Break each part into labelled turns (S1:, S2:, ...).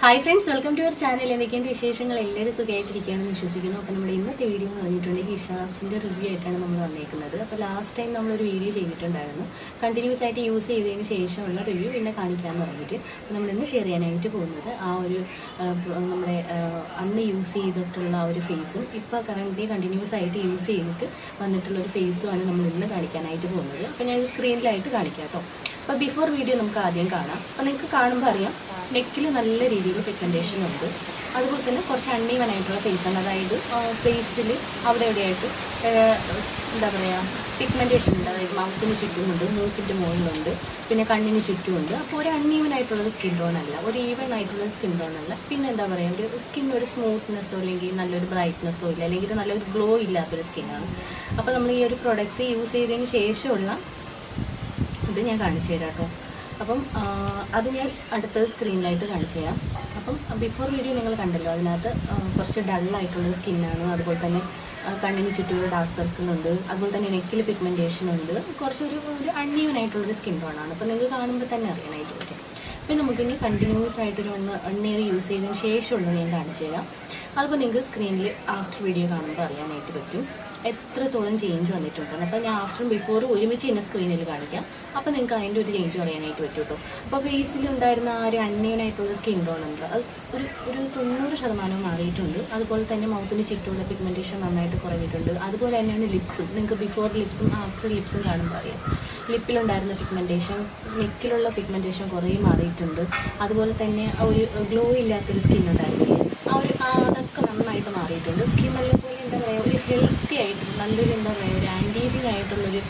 S1: Hi friends welcome to your channel എന്തൊക്കെയാണ് വിശേഷങ്ങൾ? എല്ലാവരും സുഖമായിട്ടിരിക്കുകയാണെന്ന് വിശ്വസിക്കുന്നു. അപ്പോൾ നമ്മുടെ ഇന്നത്തെ വീഡിയോ എന്ന് പറഞ്ഞിട്ടുണ്ടെങ്കിൽ ഇഷാർട്സിന്റെ റിവ്യൂ ആയിട്ടാണ് നമ്മൾ വന്നേക്കുന്നത്. അപ്പോൾ ലാസ്റ്റ് ടൈം നമ്മളൊരു വീഡിയോ ചെയ്തിട്ടുണ്ടായിരുന്നു. കണ്ടിന്യൂസ് ആയിട്ട് യൂസ് ചെയ്തതിന് ശേഷമുള്ള റിവ്യൂ പിന്നെ കാണിക്കാമെന്ന് പറഞ്ഞിട്ട് നമ്മൾ ഇന്ന് ഷെയർ ചെയ്യാനായിട്ട് പോകുന്നത് ആ ഒരു നമ്മുടെ അന്ന് യൂസ് ചെയ്തിട്ടുള്ള ആ ഒരു ഫേസും ഇപ്പോൾ കറണ്ട്ലി കണ്ടിന്യൂസ് ആയിട്ട് യൂസ് ചെയ്തിട്ട് വന്നിട്ടുള്ള ഒരു ഫേസുമാണ് നമ്മൾ ഇന്ന് കാണിക്കാനായിട്ട് പോകുന്നത്. അപ്പോൾ ഞാൻ സ്ക്രീനിലായിട്ട് കാണിക്കാം കേട്ടോ. അപ്പോൾ ബിഫോർ വീഡിയോ നമുക്ക് ആദ്യം കാണാം. അപ്പോൾ നിങ്ങൾക്ക് കാണുമ്പോൾ അറിയാം നെക്കിൽ നല്ല രീതിയിൽ പിഗ്മെന്റേഷൻ ഉണ്ട്. അതുപോലെ തന്നെ കുറച്ച് അണ്ണീവൻ ആയിട്ടുള്ള ഫേസാണ് അതായത് ഫേസിൽ അവിടെ എവിടെയായിട്ട് എന്താ പറയുക പിഗ്മെന്റേഷൻ ഉണ്ട്. അതായത് മൗത്തിന് ചുറ്റുമുണ്ട് മൂക്കിന്റെ മുകളിലുണ്ട് പിന്നെ കണ്ണിന് ചുറ്റുമുണ്ട്. അപ്പോൾ ഒരു അൺഈവൻ ആയിട്ടുള്ള സ്കിൻ ടോൺ അല്ല. ഒരു ഈവൻ ആയിട്ടുള്ള സ്കിൻ ടോൺ അല്ല. പിന്നെ എന്താ പറയുക ഒരു സ്കിൻ ഒരു സ്മൂത്ത്നെസ്സോ അല്ലെങ്കിൽ നല്ലൊരു ബ്രൈറ്റ്നെസ്സോ ഇല്ല അല്ലെങ്കിൽ നല്ലൊരു ഗ്ലോ ഇല്ലാത്തൊരു സ്കിന്നാണ് അപ്പോൾ നമ്മൾ ഈ ഒരു പ്രൊഡക്ട്സ് യൂസ് ചെയ്തതിന് ശേഷമുള്ള ഇത് ഞാൻ കാണിച്ചു തരാം കേട്ടോ അപ്പം അത് ഞാൻ അടുത്തത് സ്ക്രീനിലായിട്ട് കാണിച്ചു തരാം. അപ്പം ബിഫോർ വീഡിയോ നിങ്ങൾ കണ്ടല്ലോ അതിനകത്ത് കുറച്ച് ഡള്ളായിട്ടുള്ള സ്കിന്നാണ് അതുപോലെ തന്നെ കണ്ണിന് ചുറ്റുമുള്ള ഡാർക്ക് സർക്കിൾ ഉണ്ട് അതുപോലെ തന്നെ നെക്കിൽ പിഗ്മെന്റേഷൻ ഉണ്ട് കുറച്ചൊരു ഒരു അൺഈവൻ ആയിട്ടുള്ളൊരു സ്കിൻ ടോണാണ് അപ്പോൾ നിങ്ങൾക്ക് കാണുമ്പോൾ തന്നെ അറിയാനായിട്ട് പറ്റും അപ്പം നമുക്കിനി കണ്ടിന്യൂസ് ആയിട്ടൊരു ഒന്ന് ഇയർ യൂസ് ചെയ്തതിന് ശേഷമുള്ളത് ഞാൻ കാണിച്ചു തരാം. അതിപ്പോൾ നിങ്ങൾക്ക് സ്ക്രീനിൽ ആഫ്റ്റർ വീഡിയോ കാണുമ്പോൾ അറിയാനായിട്ട് പറ്റും. എത്രത്തോളം ചേഞ്ച് വന്നിട്ടുണ്ട്. അപ്പോൾ ഞാൻ ആഫ്റ്ററും ബിഫോറും ഒരുമിച്ച് തന്നെ സ്ക്രീനിൽ കാണിക്കാം. അപ്പോൾ നിങ്ങൾക്ക് അതിന്റെ ഒരു ചേഞ്ച് പറയാനായിട്ട് പറ്റും കേട്ടോ അപ്പോൾ ഫേസിൽ ഉണ്ടായിരുന്ന ആ ഒരു അണ്ണീനായിട്ടുള്ള സ്കിൻ ടോൺ ഉണ്ട് അത് ഒരു ഒരു തൊണ്ണൂറ് ശതമാനം മാറിയിട്ടുണ്ട്. അതുപോലെ തന്നെ മൗത്തിന് ചുറ്റുമുള്ള പിഗ്മെന്റേഷൻ നന്നായിട്ട് കുറഞ്ഞിട്ടുണ്ട്. അതുപോലെ തന്നെയാണ് ലിപ്സും നിങ്ങൾക്ക് ബിഫോർ ലിപ്സും ആഫ്റ്റർ ലിപ്സും കാണുമ്പോൾ അറിയാം. ലിപ്പിലുണ്ടായിരുന്ന പിഗ്മെന്റേഷൻ നെക്കിലുള്ള പിഗ്മെന്റേഷൻ കുറേ മാറിയിട്ടുണ്ട്. അതുപോലെ തന്നെ ഒരു ഗ്ലോ ഇല്ലാത്തൊരു സ്കിൻ ഉണ്ടായിരുന്നില്ലേ ആ ഒരു അതൊക്കെ നന്നായിട്ട് മാറിയിട്ടുണ്ട്. സ്കിൻ എന്താ പറയുക ഒരു ഹെൽത്തി ആയിട്ട് നല്ലൊരു എന്താ പറയുക ഒരു ആന്റീജിങ് ആയിട്ടുള്ളൊരു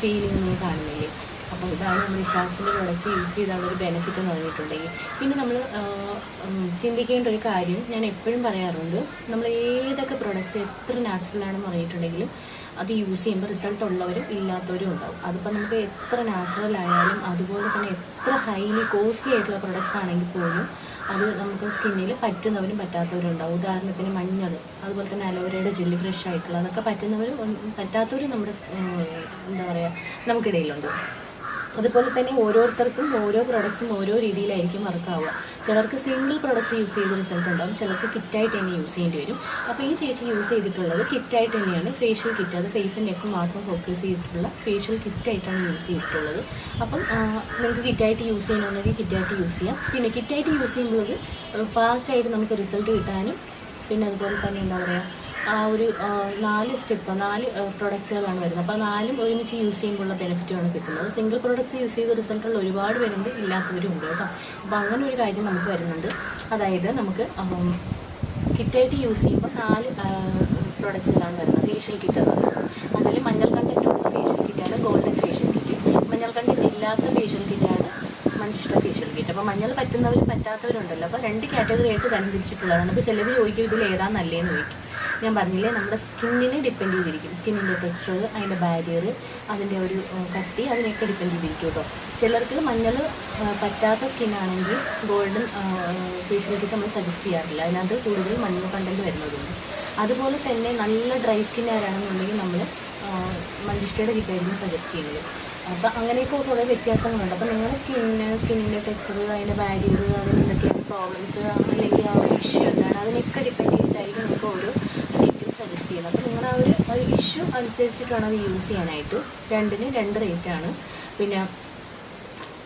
S1: ഫീലിംഗ് നമ്മൾ കാണുന്നില്ലേ? അപ്പോൾ ഇതാണ് നമ്മൾ ഷാക്സിന്റെ പ്രൊഡക്ട്സ് യൂസ് ചെയ്താൽ ഒരു ബെനിഫിറ്റ് എന്ന് പറഞ്ഞിട്ടുണ്ടെങ്കിൽ. പിന്നെ നമ്മൾ ചിന്തിക്കേണ്ട ഒരു കാര്യം ഞാൻ എപ്പോഴും പറയാറുണ്ട്. നമ്മൾ ഏതൊക്കെ പ്രൊഡക്ട്സ് എത്ര നാച്ചുറൽ ആണെന്ന് പറഞ്ഞിട്ടുണ്ടെങ്കിലും അത് യൂസ് ചെയ്യുമ്പോൾ റിസൾട്ട് ഉള്ളവരും ഇല്ലാത്തവരും ഉണ്ടാവും. അതിപ്പോൾ നമുക്ക് എത്ര നാച്ചുറൽ ആയാലും അതുപോലെ തന്നെ എത്ര ഹൈലി കോസ്റ്റ്ലി ആയിട്ടുള്ള പ്രൊഡക്ട്സ് ആണെങ്കിൽ പോലും അത് നമുക്ക് സ്കിന്നിൽ പറ്റുന്നവരും പറ്റാത്തവരും ഉണ്ടാവും ഉദാഹരണത്തിന് മഞ്ഞൾ അതുപോലെ തന്നെ അലോവേരയുടെ ജെല്ലി ഫ്രഷ് ആയിട്ടുള്ള അതൊക്കെ പറ്റുന്നവരും പറ്റാത്തവരും നമ്മുടെ എന്താ പറയുക നമുക്കിടയിലുണ്ട്. അതുപോലെ തന്നെ ഓരോരുത്തർക്കും ഓരോ പ്രൊഡക്ട്സും ഓരോ രീതിയിലായിരിക്കും വർക്കാവുക ചിലർക്ക് സിംഗിൾ പ്രൊഡക്ട്സ് യൂസ് ചെയ്ത റിസൾട്ട് ഉണ്ടാവും. ചിലർക്ക് കിറ്റായിട്ട് തന്നെ യൂസ് ചെയ്യേണ്ടി വരും. അപ്പോൾ ഈ ചേച്ചി യൂസ് ചെയ്തിട്ടുള്ളത് കിറ്റായിട്ട് തന്നെയാണ്. ഫേഷ്യൽ കിറ്റ് അത് ഫേസും നെക്കും മാത്രം ഫോക്കസ് ചെയ്തിട്ടുള്ള ഫേഷ്യൽ കിറ്റായിട്ടാണ് യൂസ് ചെയ്തിട്ടുള്ളത്. അപ്പം നിങ്ങൾക്ക് കിറ്റായിട്ട് യൂസ് ചെയ്യണമെന്നുണ്ടെങ്കിൽ കിറ്റായിട്ട് യൂസ് ചെയ്യാം. പിന്നെ കിറ്റായിട്ട് യൂസ് ചെയ്യുമ്പോൾ ഫാസ്റ്റായിട്ട് നമുക്ക് റിസൾട്ട് കിട്ടാനും പിന്നെ അതുപോലെ തന്നെ എന്താ പറയുക ആ ഒരു നാല് സ്റ്റെപ്പ് നാല് പ്രൊഡക്ട്സുകളാണ് വരുന്നത്. അപ്പോൾ നാലും ഒരുമിച്ച് യൂസ് ചെയ്യുമ്പോഴുള്ള ബെനിഫിറ്റാണ് കിട്ടുന്നത്. സിംഗിൾ പ്രൊഡക്ട്സ് യൂസ് ചെയ്ത റിസൾട്ടുള്ള ഒരുപാട് പേരുണ്ട് ഇല്ലാത്തവരും ഉണ്ട് കേട്ടോ. അപ്പോൾ അങ്ങനെ ഒരു കാര്യം നമുക്ക് വരുന്നുണ്ട്. അതായത് നമുക്ക് കിറ്റായിട്ട് യൂസ് ചെയ്യുമ്പോൾ നാല് പ്രൊഡക്ട്സുകളാണ് വരുന്നത്. ഫേഷ്യൽ കിറ്റ് എന്ന് പറയുന്നത്. അതിൽ മഞ്ഞൾ കണ്ടന്റുള്ള ഫേഷ്യൽ കിറ്റാണ് ഗോൾഡൻ ഫേഷ്യൽ കിറ്റ് മഞ്ഞൾ കണ്ടന്റ് ഇല്ലാത്ത ഫേഷ്യൽ കിറ്റാണ് മനുഷ്യ ഫേഷ്യൽ കിറ്റ് അപ്പോൾ മഞ്ഞൾ പറ്റുന്നവരും പറ്റാത്തവരുണ്ടല്ലോ അപ്പോൾ രണ്ട് കാറ്റഗറി ആയിട്ട് തരംതിരിച്ചിട്ടുള്ളതാണ് അപ്പോൾ ചിലർ ചോദിക്കും ഇതിൽ ഏതാ നല്ലതെന്ന് ചോദിക്കും. ഞാൻ പറഞ്ഞില്ലേ നമ്മുടെ സ്കിന്നിനെ ഡിപ്പെൻഡ് ചെയ്തിരിക്കും. സ്കിന്നിന്റെ ടെക്സ്ചർ അതിന്റെ ബാരിയർ അതിന്റെ ഒരു കട്ടി അതിനെയൊക്കെ ഡിപ്പെൻഡ് ചെയ്തിരിക്കും കേട്ടോ. ചിലർക്ക് മഞ്ഞൾ പറ്റാത്ത സ്കിന്നാണെങ്കിൽ ഗോൾഡൻ ഫേഷ്യൽ നമ്മൾ സജസ്റ്റ് ചെയ്യാറില്ല. അതിനകത്ത് കൂടുതൽ മഞ്ഞൾ കണ്ടന്റ് വരുന്നതുണ്ട് അതുപോലെ തന്നെ നല്ല ഡ്രൈ സ്കിൻ ആരാണെന്നുണ്ടെങ്കിൽ നമ്മൾ മഞ്ചിഷ്ടയുടെ കിറ്റായിരിക്കും സജസ്റ്റ് ചെയ്യുന്നത്. അപ്പം അങ്ങനെയൊക്കെ കുറേ വ്യത്യാസങ്ങളുണ്ട്. അപ്പം നിങ്ങളുടെ സ്കിന്നിന് സ്കിന്നിന്റെ ടെക്സ്ചർ അതിന്റെ ബാരിയർ അതിന്റെ എന്തൊക്കെയാണ് പ്രോബ്ലംസ് അല്ലെങ്കിൽ ആ അതിനൊക്കെ ഡിപ്പെൻഡ് ചെയ്തിട്ടായിരിക്കും നമുക്ക് ഓരോ കിറ്റും സജസ്റ്റ് ചെയ്യുന്നത്. അപ്പോൾ നിങ്ങളുടെ ആ ഒരു ഒരു ഇഷ്യൂ അനുസരിച്ചിട്ടാണ് അത് യൂസ് ചെയ്യാനായിട്ട്. രണ്ടിന് രണ്ട് റേറ്റാണ് പിന്നെ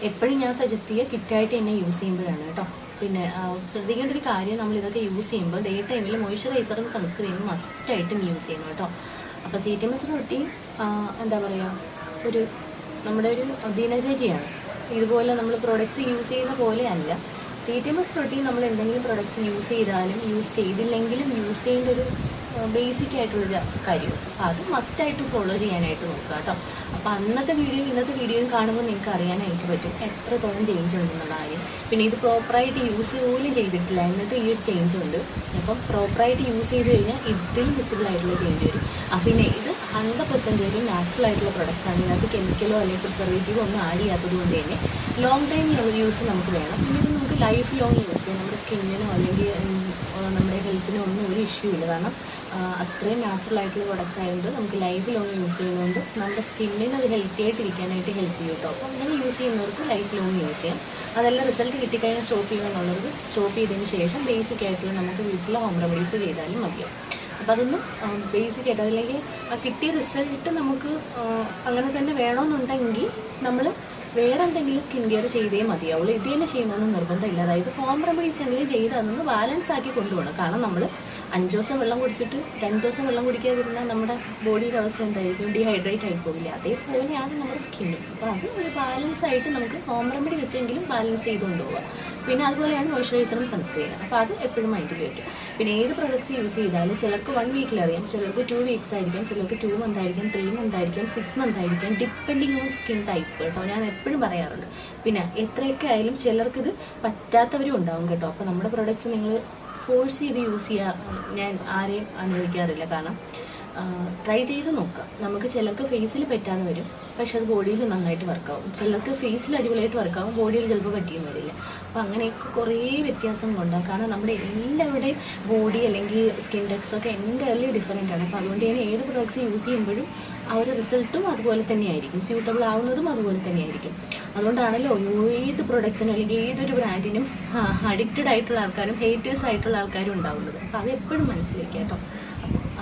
S1: എപ്പോഴും ഞാൻ സജസ്റ്റ് ചെയ്യുക കിറ്റായിട്ട് തന്നെ യൂസ് ചെയ്യുമ്പോഴാണ് കേട്ടോ. പിന്നെ ശ്രദ്ധിക്കേണ്ട ഒരു കാര്യം നമ്മൾ ഇതൊക്കെ യൂസ് ചെയ്യുമ്പോൾ ഡേ ടൈമിൽ മോയ്സ്ചറൈസറും സൺസ്ക്രീനും മസ്റ്റായിട്ടും യൂസ് ചെയ്യണം കേട്ടോ. അപ്പോൾ സി ടി എസ് റൊട്ടീൻ എന്താ പറയുക ഒരു നമ്മുടെ ഒരു ദിനചര്യയാണ് ഇതുപോലെ നമ്മൾ പ്രോഡക്റ്റ്സ് യൂസ് ചെയ്യുന്ന പോലെയല്ല C T M S protein നമ്മൾ എന്തെങ്കിലും പ്രൊഡക്ട്സ് യൂസ് ചെയ്താലും യൂസ് ചെയ്തില്ലെങ്കിലും യൂസ് ചെയ്യേണ്ട ഒരു ബേസിക് ആയിട്ടുള്ളൊരു കാര്യമാണ് അപ്പോൾ അത് മസ്റ്റായിട്ട് ഫോളോ ചെയ്യാനായിട്ട് നോക്കുക കേട്ടോ. അപ്പോൾ അന്നത്തെ വീഡിയോയും ഇന്നത്തെ വീഡിയോയും കാണുമ്പോൾ നിങ്ങൾക്ക് അറിയാനായിട്ട് പറ്റും എത്രത്തോളം ചേഞ്ച് ഉണ്ടെന്നുള്ള കാര്യം പിന്നെ ഇത് പ്രോപ്പറായിട്ട് യൂസ് പോലും ചെയ്തിട്ടില്ല. എന്നിട്ട് ഈ ഒരു ചേഞ്ച് ഉണ്ട്. അപ്പം പ്രോപ്പറായിട്ട് യൂസ് ചെയ്ത് കഴിഞ്ഞാൽ ഇതിൽ വിസിബിൾ ആയിട്ടുള്ള ചേഞ്ച് വരും. ആ പിന്നെ ഇത് ഹൺഡ്രഡ് പെർസെന്റേജ് നാച്ചുറൽ ആയിട്ടുള്ള പ്രൊഡക്റ്റാണ് ഇതിനകത്ത് കെമിക്കലോ അല്ലെങ്കിൽ പ്രിസർവേറ്റീവോ ഒന്നും ആഡ് ചെയ്യാത്തത് കൊണ്ട് തന്നെ ലോങ് ടൈം യൂസ് നമുക്ക് വേണം. ഇത് നമുക്ക് ലൈഫ് ലോങ് യൂസ് ചെയ്യാം. നമ്മുടെ സ്കിന്നിനോ അല്ലെങ്കിൽ നമ്മുടെ ഹെൽത്തിനോ ഒന്നും ഒരു ഇഷ്യൂ ഇല്ല. കാരണം അത്രയും നാച്ചുറൽ ആയിട്ടുള്ള പ്രൊഡക്ട്സ് ആയതുകൊണ്ട് നമുക്ക് ലൈഫ് ലോങ് യൂസ് ചെയ്യുന്നതുകൊണ്ട് നമ്മുടെ സ്കിന്നിന് അത് ഹെൽത്തി ആയിട്ട് ഇരിക്കാനായിട്ട് ഹെൽപ്പ് ചെയ്യും കേട്ടോ അപ്പോൾ അങ്ങനെ യൂസ് ചെയ്യുന്നവർക്ക് ലൈഫ് ലോങ് യൂസ് ചെയ്യാം. അതെല്ലാം റിസൾട്ട് കിട്ടിക്കഴിഞ്ഞാൽ സ്റ്റോപ്പ് ചെയ്യുമെന്നുള്ളത് സ്റ്റോപ്പ് ചെയ്തതിന് ശേഷം ബേസിക് ആയിട്ടുള്ള നമുക്ക് വീട്ടിലെ ഹോം റെമഡീസ് ചെയ്താലും മതിയാവും അപ്പോൾ അതൊന്നും ബേസിക് ആയിട്ട് അതല്ലെങ്കിൽ ആ കിട്ടിയ റിസൾട്ട് നമുക്ക് അങ്ങനെ തന്നെ വേണമെന്നുണ്ടെങ്കിൽ നമ്മൾ വേറെ എന്തെങ്കിലും സ്കിൻ കെയർ ചെയ്തേ മതിയാവുള്ളൂ ഇത് തന്നെ ചെയ്യണമെന്ന് നിർബന്ധമില്ല. അതായത് ഹോം റെമഡീസ് എന്തെങ്കിലും ചെയ്ത് അതൊന്ന് ബാലൻസ് ആക്കി കൊണ്ടുപോകണം. കാരണം നമ്മൾ അഞ്ച് ദിവസം വെള്ളം കുടിച്ചിട്ട് രണ്ട് ദിവസം വെള്ളം കുടിക്കാതിരുന്നാൽ നമ്മുടെ ബോഡിയുടെ അവസ്ഥ എന്തായിരിക്കും? ഡീഹൈഡ്രേറ്റ് ആയി പോകില്ല അതേപോലെയാണ് നമ്മുടെ സ്കിന്നും അപ്പോൾ അത് ഒരു ബാലൻസ് ആയിട്ട് നമുക്ക് ഹോം റെമഡി വെച്ചെങ്കിലും ബാലൻസ് ചെയ്ത് കൊണ്ടുപോകാം പിന്നെ അതുപോലെയാണ് മോയ്സ്ചറൈസറും സൺസ്ക്രീനും അപ്പോൾ അത് എപ്പോഴും ആയിട്ട് വയ്ക്കും പിന്നെ ഏത് പ്രൊഡക്ട്സ് യൂസ് ചെയ്താലും ചിലർക്ക് വൺ വീക്കിൽ അറിയാം. ചിലർക്ക് ടു വീക്സ് ആയിരിക്കും. ചിലർക്ക് ടു മന്ത് ആയിരിക്കും. ത്രീ മന്ത് ആയിരിക്കും. സിക്സ് മന്ത് ആയിരിക്കും. ഡിപ്പെൻഡിങ് ഓൺ സ്കിൻ ടൈപ്പ് കേട്ടോ. ഞാൻ എപ്പോഴും പറയാറുണ്ട്. പിന്നെ എത്രയൊക്കെ ആയാലും ചിലർക്കിത് പറ്റാത്തവരും ഉണ്ടാവും കേട്ടോ. അപ്പോൾ നമ്മുടെ പ്രൊഡക്ട്സ് നിങ്ങൾ ഫോഴ്സ് ചെയ്ത് യൂസ് ചെയ്യാൻ ഞാൻ ആരെയും അനുവദിക്കാറില്ല കാരണം ട്രൈ ചെയ്ത് നോക്കാം. നമുക്ക് ചിലർക്ക് ഫേസിൽ പറ്റാതെ വരും. പക്ഷെ അത് ബോഡിയിൽ നന്നായിട്ട് വർക്കാവും ചിലർക്ക് ഫേസിൽ അടിപൊളിയായിട്ട് വർക്കാവും ബോഡിയിൽ ചിലപ്പോൾ പറ്റിയെന്ന് വരില്ല. അപ്പം അങ്ങനെയൊക്കെ കുറേ വ്യത്യാസങ്ങളുണ്ടാവും കാരണം നമ്മുടെ എല്ലാവരുടെയും ബോഡി അല്ലെങ്കിൽ സ്കിൻ ടെക്സ്റ്റൊക്കെ അല്ലെങ്കിൽ ഡിഫറെന്റ് ആണ്. അപ്പോൾ അതുകൊണ്ട് തന്നെ ഏത് പ്രൊഡക്ട്സ് യൂസ് ചെയ്യുമ്പോഴും ആ ഒരു റിസൾട്ടും അതുപോലെ തന്നെയായിരിക്കും സ്യൂട്ടബിൾ ആവുന്നതും അതുപോലെ തന്നെയായിരിക്കും അതുകൊണ്ടാണല്ലോ ഏത് പ്രൊഡക്ട്സിനും അല്ലെങ്കിൽ ഏതൊരു ബ്രാൻഡിനും അഡിക്റ്റഡ് ആയിട്ടുള്ള ആൾക്കാരും ഹേറ്റേഴ്സ് ആയിട്ടുള്ള ആൾക്കാരും ഉണ്ടാവുന്നത്. അപ്പോൾ അത് എപ്പോഴും കേട്ടോ.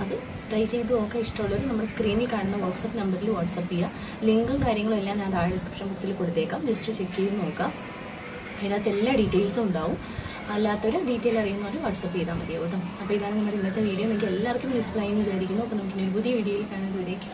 S1: അത് ട്രൈ ചെയ്ത് നോക്കാൻ ഇഷ്ടമുള്ളവർ നമ്മുടെ സ്ക്രീനിൽ കാണുന്ന വാട്സപ്പ് നമ്പറിൽ വാട്സപ്പ് ചെയ്യുക ലിങ്കും കാര്യങ്ങളും എല്ലാം ഞാൻ താഴെ ഡിസ്ക്രിപ്ഷൻ ബോക്സിൽ കൊടുത്തേക്കാം. ജസ്റ്റ് ചെക്ക് ചെയ്ത് നോക്കാം. അതിനകത്ത് എല്ലാ ഡീറ്റെയിൽസും ഉണ്ടാവും. അല്ലാത്തവർ ഡീറ്റെയിൽ അറിയുന്നവർ വാട്സപ്പ് ചെയ്താൽ മതിയാവും കേട്ടോ. അപ്പോൾ ഇതാണ് നമ്മുടെ ഇന്നത്തെ വീഡിയോ നിങ്ങൾക്ക് എല്ലാവർക്കും യൂസ്ഫുൾ ആയി എന്ന് വിചാരിക്കുന്നു. അപ്പോൾ നമുക്ക് ഇനി ഒരു പുതിയ വീഡിയോയിൽ കാണുന്നതിലേക്ക്